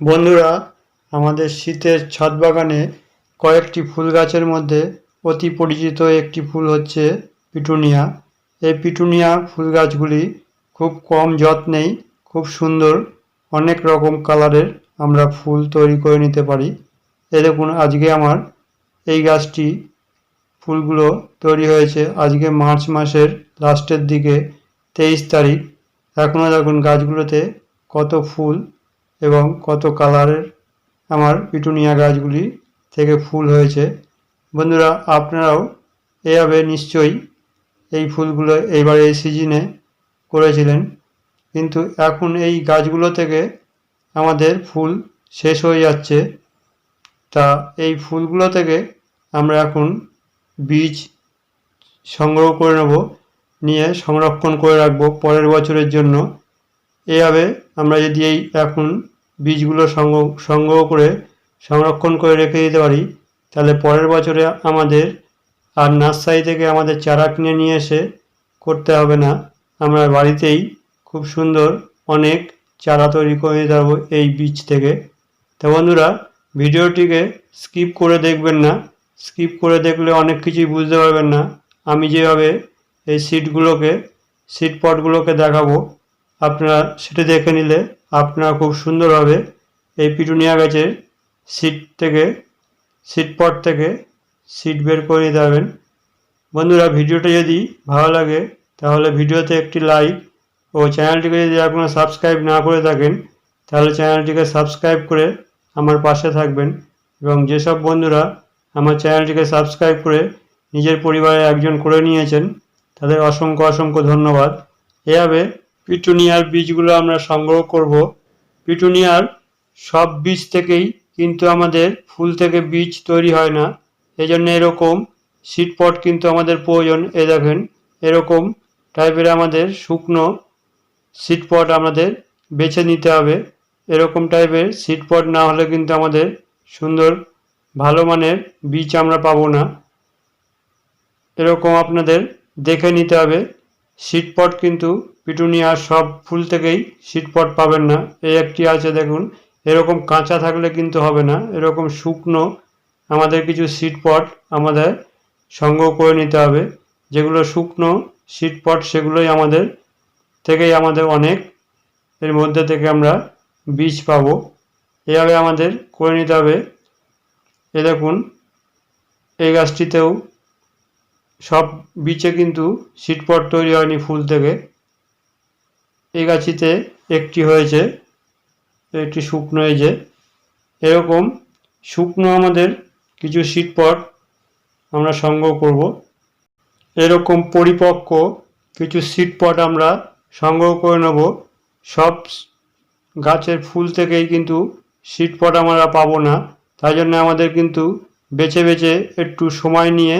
বন্ধুরা, আমাদের শীতের ছাদ বাগানে কয়েকটি ফুল গাছের মধ্যে অতি পরিচিত একটি ফুল হচ্ছে পিটুনিয়া। এই পিটুনিয়া ফুল গাছগুলি খুব কম যত্নেই, খুব সুন্দর, অনেক রকম কালারের আমরা ফুল তৈরি করে নিতে পারি। এ দেখুন, আজকে আমার এই গাছটি ফুলগুলো তৈরি হয়েছে আজকে মার্চ মাসের লাস্টের দিকে, তেইশ তারিখ। এখনও দেখুন গাছগুলোতে কত ফুল এবং কত কালারের আমার পিটুনিয়া গাছগুলি থেকে ফুল হয়েছে। বন্ধুরা, আপনারাও এভাবে নিশ্চয়ই এই ফুলগুলো এইবার এই সিজনে করেছিলেন। কিন্তু এখন এই গাছগুলো থেকে আমাদের ফুল শেষ হয়ে যাচ্ছে। তা এই ফুলগুলো থেকে আমরা এখন বীজ সংগ্রহ করে নেব, নিয়ে সংরক্ষণ করে রাখব পরের বছরের জন্য। এভাবে আমরা যদি এই এখন বীজগুলো সংগ্রহ সংগ্রহ করে সংরক্ষণ করে রেখে দিতে পারি, তাহলে পরের বছরে আমাদের আর নার্সারি থেকে আমাদের চারা কিনে নিয়ে এসে করতে হবে না। আমরা বাড়িতেই খুব সুন্দর অনেক চারা তৈরি করে নিতে পারব এই বীজ থেকে। তো বন্ধুরা, ভিডিওটিকে স্কিপ করে দেখবেন না। স্কিপ করে দেখলে অনেক কিছুই বুঝতে পারবেন না। আমি যেভাবে এই সিটগুলোকে সিট পটগুলোকে দেখাবো আপনারা সেটি দেখে নিলে আপনারা খুব সুন্দরভাবে এই পিটুনিয়া গাছের সিট থেকে সিট পট থেকে সিট বের করে নিতে পারবেন। বন্ধুরা, ভিডিওটা যদি ভালো লাগে, তাহলে ভিডিওতে একটি লাইক ও চ্যানেলটিকে যদি আপনারা সাবস্ক্রাইব না করে থাকেন, তাহলে চ্যানেলটিকে সাবস্ক্রাইব করে আমার পাশে থাকবেন এবং যেসব বন্ধুরা আমার চ্যানেলটিকে সাবস্ক্রাইব করে নিজের পরিবারে একজন করে নিয়েছেন, তাদের অসংখ্য অসংখ্য ধন্যবাদ। এভাবে পিটুনিয়ার বীজগুলো আমরা সংগ্রহ করব। পিটুনিয়ার সব বীজ থেকেই কিন্তু আমাদের ফুল থেকে বীজ তৈরি হয় না। এই জন্য এরকম সিট পট কিন্তু আমাদের প্রয়োজন। এ দেখেন, এরকম টাইপের আমাদের শুকনো সিট পট আমাদের বেছে নিতে হবে। এরকম টাইপের সিট পট না হলে কিন্তু আমাদের সুন্দর ভালো মানের বীজ আমরা পাবো না। এরকম আপনাদের দেখে নিতে হবে। সিট পট কিন্তু পিটুনিয়ার সব ফুল থেকেই সিট পট পাবেন না। এই একটি আছে দেখুন। এরকম কাঁচা থাকলে কিন্তু হবে না। এরকম শুকনো আমাদের কিছু সিট পট আমাদের সংগ্রহ করে নিতে হবে। যেগুলো শুকনো সিট পট সেগুলোই আমাদের থেকেই আমাদের অনেক এর মধ্যে থেকে আমরা বীজ পাবো। এভাবে আমাদের করে নিতে হবে। এ দেখুন, এই গাছটিতেও সব বীজে কিন্তু সিটপট তৈরি হয়নি ফুল থেকে। এই গাছিতে একটি হয়েছে, একটি শুকনো এই যে। এরকম শুকনো আমাদের কিছু সিটপট আমরা সংগ্রহ করব। এরকম পরিপক্ক কিছু সিটপট আমরা সংগ্রহ করে নেব। সব গাছের ফুল থেকেই কিন্তু সিটপট আমরা পাবো না। তাই জন্য আমাদের কিন্তু বেছে বেছে একটু সময় নিয়ে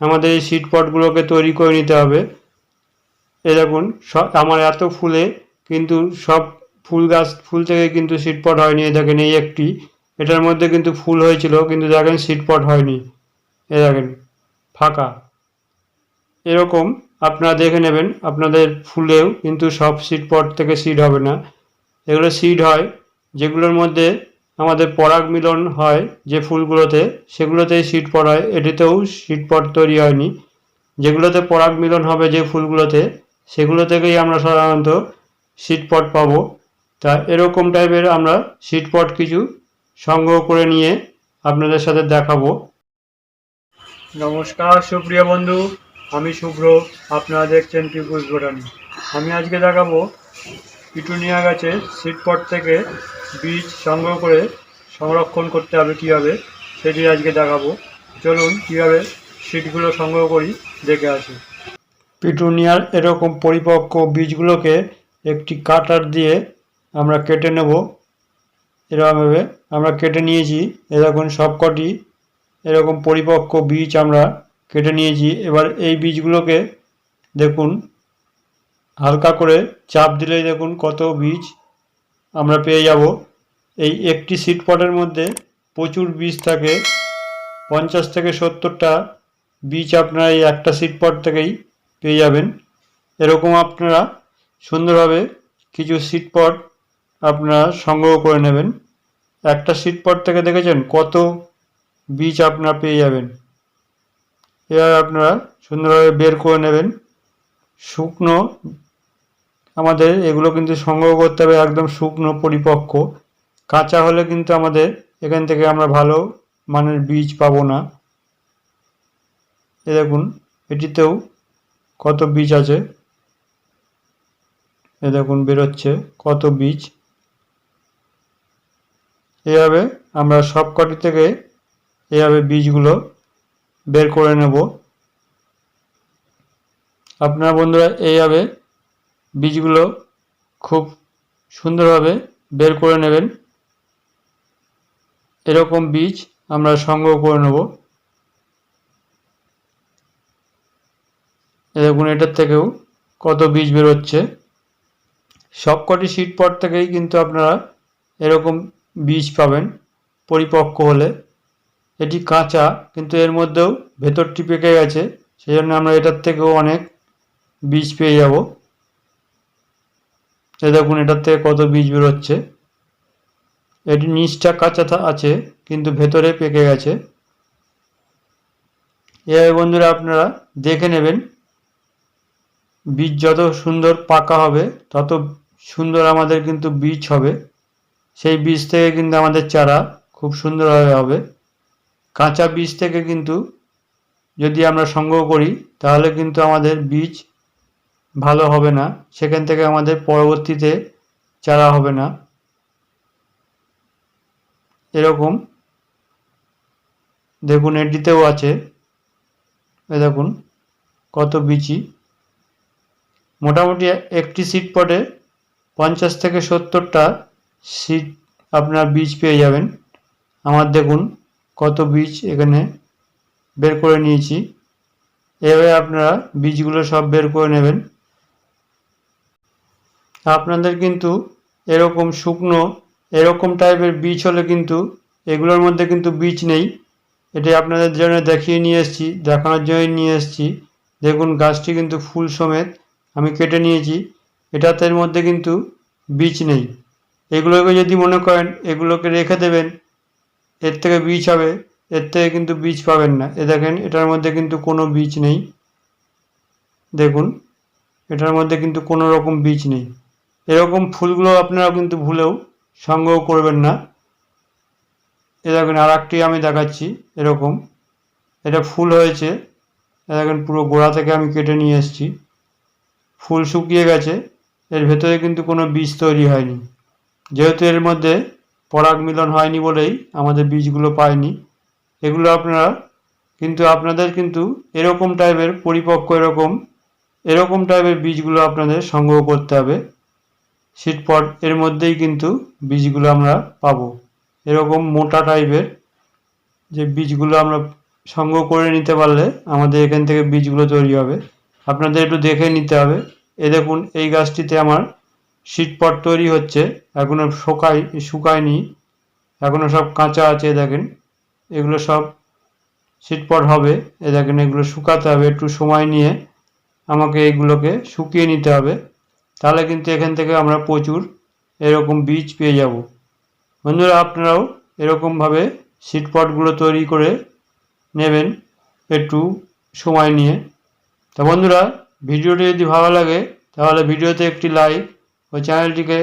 আমাদের এই সিটপটগুলোকে তৈরি করে নিতে হবে। এ দেখুন, সব আমার এত ফুলে, কিন্তু সব ফুল গাছ, ফুল থেকে কিন্তু সিটপট হয়নি দেখেন এই একটি। এটার মধ্যে কিন্তু ফুল হয়েছিল, কিন্তু দেখেন সিটপট হয়নি। এ দেখেন, ফাঁকা। এরকম আপনারা দেখে নেবেন, আপনাদের ফুলেও কিন্তু সব সিটপট থেকে সিড হবে না। এগুলো সিড হয়, যেগুলোর মধ্যে আমাদের পরাগ মিলন হয়, যে ফুলগুলোতে, সেগুলোতেই সিট পট হয়। এটিতেও সিটপট তৈরি হয়নি। যেগুলোতে পরাগ মিলন হবে, যে ফুলগুলোতে সেগুলো থেকেই আমরা সাধারণত সিট পট পাবো। তা এরকম টাইপের আমরা সিট পট কিছু সংগ্রহ করে নিয়ে আপনাদের সাথে দেখাবো। নমস্কার, সুপ্রিয় বন্ধু, আমি শুভ্র, আপনারা দেখছেন পিপুস বোটানি আমি আজকে দেখাবো পিটুনিয়া গাছের সিটপট থেকে বীজ সংগ্রহ করে সংরক্ষণ করতে হবে কীভাবে, সেটি আজকে দেখাবো। চলুন কীভাবে সিটগুলো সংগ্রহ করি, দেখে আসি। পিটুনিয়ার এরকম পরিপক্ক বীজগুলোকে একটি কাটার দিয়ে আমরা কেটে নেব। এরকমভাবে আমরা কেটে নিয়েছি। এরকম সবকটি এরকম পরিপক্ক বীজ আমরা কেটে নিয়েছি। এবার এই বীজগুলোকে দেখুন, হালকা করে চাপ দিলেই দেখুন কত বীজ আমরা পেয়ে যাব। এই একটি সিট পটের মধ্যে প্রচুর বীজ থাকে। পঞ্চাশ থেকে সত্তরটা বীজ আপনারা এই একটা সিট পট থেকেই পেয়ে যাবেন। এরকম আপনারা সুন্দরভাবে কিছু সিট পট আপনারা সংগ্রহ করে নেবেন। একটা সিট পর থেকে দেখেছেন কত বীজ আপনারা পেয়ে যাবেন। এবার আপনারা সুন্দরভাবে বের করে নেবেন। শুকনো আমাদের এগুলো কিন্তু সংগ্রহ করতে হবে একদম শুকনো পরিপক্ক। কাঁচা হলে কিন্তু আমাদের এখান থেকে আমরা ভালো মানের বীজ পাবো না। এ দেখুন, এটিতেও কত বীজ আছে? এ দেখুন, বেরোচ্ছে। কত বীজ? এভাবে আমরা সব কটি থেকে এভাবে বীজগুলো বের করে নেব। আপনারা বন্ধুরা, এইভাবে বীজগুলো খুব সুন্দরভাবে বের করে নেবেন। এরকম বীজ আমরা সংগ্রহ করে নেব। দেখুন, এটার থেকেও কত বীজ বেরোচ্ছে। সবকটি সিট পর থেকেই কিন্তু আপনারা এরকম বীজ পাবেন পরিপক্ক হলে। এটি কাঁচা, কিন্তু এর মধ্যেও ভেতরটি পেকে গেছে সেই জন্য আমরা এটার থেকেও অনেক বীজ পেয়ে যাব। এ দেখুন, এটার থেকে কত বীজ বেরোচ্ছে। এটি নিচটা কাঁচা আছে, কিন্তু ভেতরে পেকে গেছে। এভাবে বন্ধুরা আপনারা দেখে নেবেন বীজ যত সুন্দর পাকা হবে, তত সুন্দর আমাদের কিন্তু বীজ হবে। সেই বীজ থেকে কিন্তু আমাদের চারা খুব সুন্দরভাবে হবে। কাঁচা বীজ থেকে কিন্তু যদি আমরা সংগ্রহ করি, তাহলে কিন্তু আমাদের বীজ ভালো হবে না। সেখান থেকে আমাদের পরবর্তীতে চারা হবে না। এরকম দেখুন, এটিতেও আছে। এ দেখুন, কত বিচি মোটামুটি একটি সিট পটে পঞ্চাশ থেকে সত্তরটা সিট আপনার বীজ পেয়ে যাবেন। আমার দেখুন কত বীজ এখানে বের করে নিয়েছি। এভাবে আপনারা বীজগুলো সব বের করে নেবেন। আপনাদের কিন্তু এরকম শুকনো, এরকম টাইপের বীজ হলে কিন্তু এগুলোর মধ্যে কিন্তু বীজ নেই। এটি আপনাদের জন্য দেখিয়ে নিয়ে এসেছি, দেখানোর জন্যই নিয়ে এসেছি। দেখুন গাছটি কিন্তু ফুল সমেত। আমি কেটে নিয়েছি। এটাতে মধ্যে কিন্তু বীজ নেই। এগুলোকে যদি মনে করেন, এগুলোকে রেখে দেবেন, এর থেকে বীজ হবে, এর থেকে কিন্তু বীজ পাবেন না। এ দেখেন, এটার মধ্যে কিন্তু কোনো বীজ নেই। দেখুন, এটার মধ্যে কিন্তু কোনো রকম বীজ নেই। এরকম ফুলগুলো আপনারা কিন্তু ভুলেও সংগ্রহ করবেন না। এ দেখেন আর একটি আমি দেখাচ্ছি, এরকম। এটা ফুল হয়েছে। এ দেখেন, পুরো গোড়া থেকে আমি কেটে নিয়ে এসেছি। ফুল শুকিয়ে গেছে। এর ভেতরে কিন্তু কোনো বীজ তৈরি হয়নি। যেহেতু এর মধ্যে পরাগ মিলন হয়নি বলেই আমাদের বীজগুলো পায়নি। এগুলো আপনারা কিন্তু আপনাদের কিন্তু এরকম টাইপের পরিপক্ক এরকম এরকম টাইপের বীজগুলো আপনাদের সংগ্রহ করতে হবে। সিটপট এর মধ্যেই কিন্তু বীজগুলো আমরা পাবো। এরকম মোটা টাইপের যে বীজগুলো আমরা সংগ্রহ করে নিতে পারলে আমাদের এখান থেকে বীজগুলো তৈরি হবে। আপনাদের একটু দেখে নিতে হবে। এ দেখুন, এই গাছটিতে আমার সিটপট তৈরি হচ্ছে। এখনও শুকাই, শুকায়নি। এখনও সব কাঁচা আছে দেখেন। এগুলো সব সিটপট হবে। এ দেখেন, এগুলো শুকাতে হবে। একটু সময় নিয়ে আমাকে এগুলোকে শুকিয়ে নিতে হবে। তাহলে কিন্তু এখান থেকে আমরা প্রচুর এরকম বীজ পেয়ে যাব। বন্ধুরা, আপনারাও এরকমভাবে সিটপটগুলো তৈরি করে নেবেন একটু সময় নিয়ে। তা বন্ধুরা, ভিডিওটি যদি ভালো লাগে, তাহলে ভিডিওতে একটি লাইক ও চ্যানেলটিকে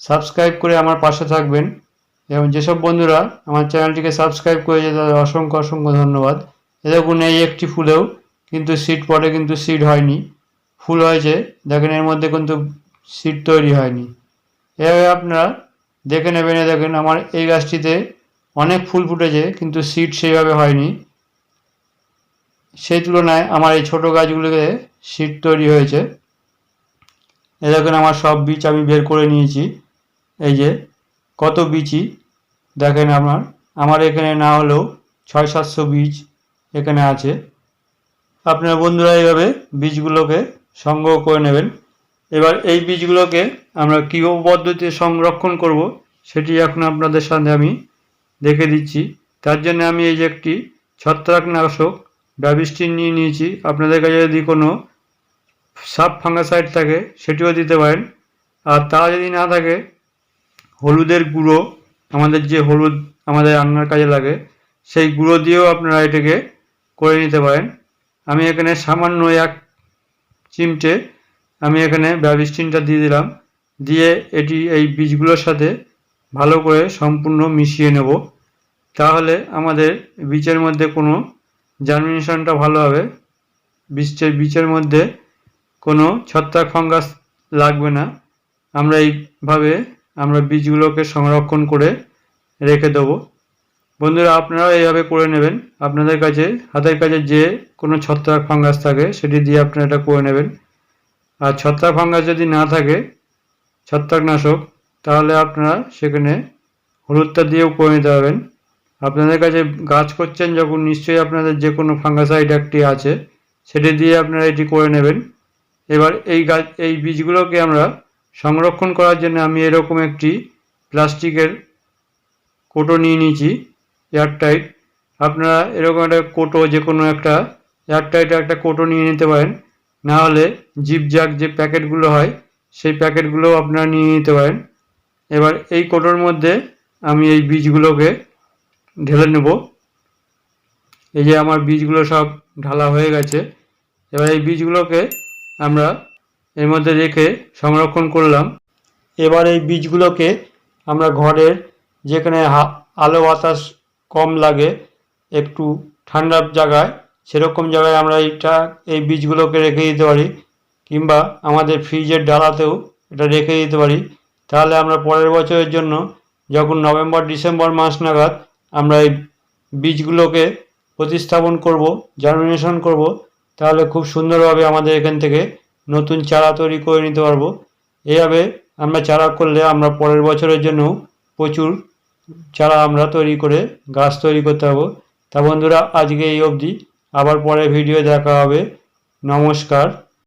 সাবস্ক্রাইব করে আমার পাশে থাকবেন। এবং যেসব বন্ধুরা আমার চ্যানেলটিকে সাবস্ক্রাইব করেছে, তাদের অসংখ্য অসংখ্য ধন্যবাদ। এ দেখুন, এই একটি ফুলেও কিন্তু সিট পটে কিন্তু সিড হয়নি। ফুল হয়েছে, দেখেন এর মধ্যে কিন্তু সিট তৈরি হয়নি। এভাবে আপনারা দেখে নেবেন দেখেন আমার এই গাছটিতে অনেক ফুল ফুটেছে, কিন্তু সিট সেইভাবে হয়নি। সেই তুলনায় আমার এই ছোট গাছগুলোতে সিট তৈরি হয়েছে। এ দেখেন, আমার সব বীজ আমি বের করে নিয়েছি। এই যে, কত বীজই? দেখেন আমার আমার এখানে না হলেও ছয় সাতশো বীজ এখানে আছে। আপনার বন্ধুরা এইভাবে বীজগুলোকে সংগ্রহ করে নেবেন। এবার এই বীজগুলোকে আমরা কী পদ্ধতিতে সংরক্ষণ করব সেটি এখন আপনাদের সামনে আমি দেখে দিচ্ছি। তার জন্য আমি এই যে একটি ছত্রাকনাশক ডাবিস্টিন নিয়ে নিয়েছি। আপনাদের কাছে যদি কোনো সাব ফাঙ্গাসাইড থাকে, সেটিও দিতে পারেন। আর তা যদি না থাকে, হলুদের গুঁড়ো, আমাদের যে হলুদ আমাদের রান্নার কাজে লাগে, সেই গুঁড়ো দিয়েও আপনারা এটাকে করে নিতে পারেন। আমি এখানে সামান্য এক চিমটে আমি এখানে ব্যাবিস্টিনটা দিয়ে দিলাম। দিয়ে এটি, এই বীজগুলোর সাথে ভালো করে সম্পূর্ণ মিশিয়ে নেব। তাহলে আমাদের বীজের মধ্যে কোনো জার্মিনেশনটা ভালো হবে। বীজের বীজের মধ্যে কোনো ছত্রাক ফাঙ্গাস লাগবে না। আমরা এইভাবে আমরা বীজগুলোকে সংরক্ষণ করে রেখে দেবো। বন্ধুরা, আপনারাও এইভাবে করে নেবেন। আপনাদের কাছে, হাতের কাছে যে কোনো ছত্রাক ফাঙ্গাস থাকে, সেটি দিয়ে আপনারা এটা করে নেবেন। আর ছত্রাক ফাঙ্গাস যদি না থাকে, ছত্রাকনাশক, তাহলে আপনারা সেখানে হলুদটা দিয়েও করে নিতে পারবেন। আপনাদের কাছে গাছ করছেন যখন, নিশ্চয়ই আপনাদের যে কোনো ফাঙ্গাসাইড একটি আছে, সেটি দিয়ে আপনারা এটি করে নেবেন। এবার এই গাছ, এই বীজগুলোকে আমরা সংরক্ষণ করার জন্য আমি এরকম একটি প্লাস্টিকের কোটো নিয়ে নিয়েছি, এয়ারটাইট। আপনারা এরকম একটা কোটো, যে কোনো একটা এয়ারটাইট একটা কোটো নিয়ে নিতে পারেন। না হলে জিপজাক যে প্যাকেটগুলো হয়, সেই প্যাকেটগুলো আপনারা নিয়ে নিতে পারেন। এবার এই কোটোর মধ্যে আমি এই বীজগুলোকে ঢেলে নেব। এই যে আমার বীজগুলো সব ঢালা হয়ে গেছে। এবার এই বীজগুলোকে আমরা এর মধ্যে রেখে সংরক্ষণ করলাম। এবার এই বীজগুলোকে আমরা ঘরের যেখানে আলো বাতাস কম লাগে, একটু ঠান্ডা জায়গায়, সেরকম জায়গায় আমরা এইটা, এই বীজগুলোকে রেখে দিতে পারি। কিংবা আমাদের ফ্রিজের ডালাতেও এটা রেখে দিতে পারি। তাহলে আমরা পরের বছরের জন্য, যখন নভেম্বর, ডিসেম্বর মাস নাগাদ আমরা এই বীজগুলোকে প্রতিস্থাপন করব জার্মিনেশন করব, তাহলে খুব সুন্দরভাবে আমাদের এখান থেকে নতুন চারা তৈরি করে নিতে পারব। এইভাবে আমরা চারা করলে আমরা পরের বছরের জন্য প্রচুর চারা আমরা তৈরি করে গাছ তৈরি করতে পারব। তা বন্ধুরা, আজকে এই অবধি। আবার পরে ভিডিও দেখা হবে। নমস্কার।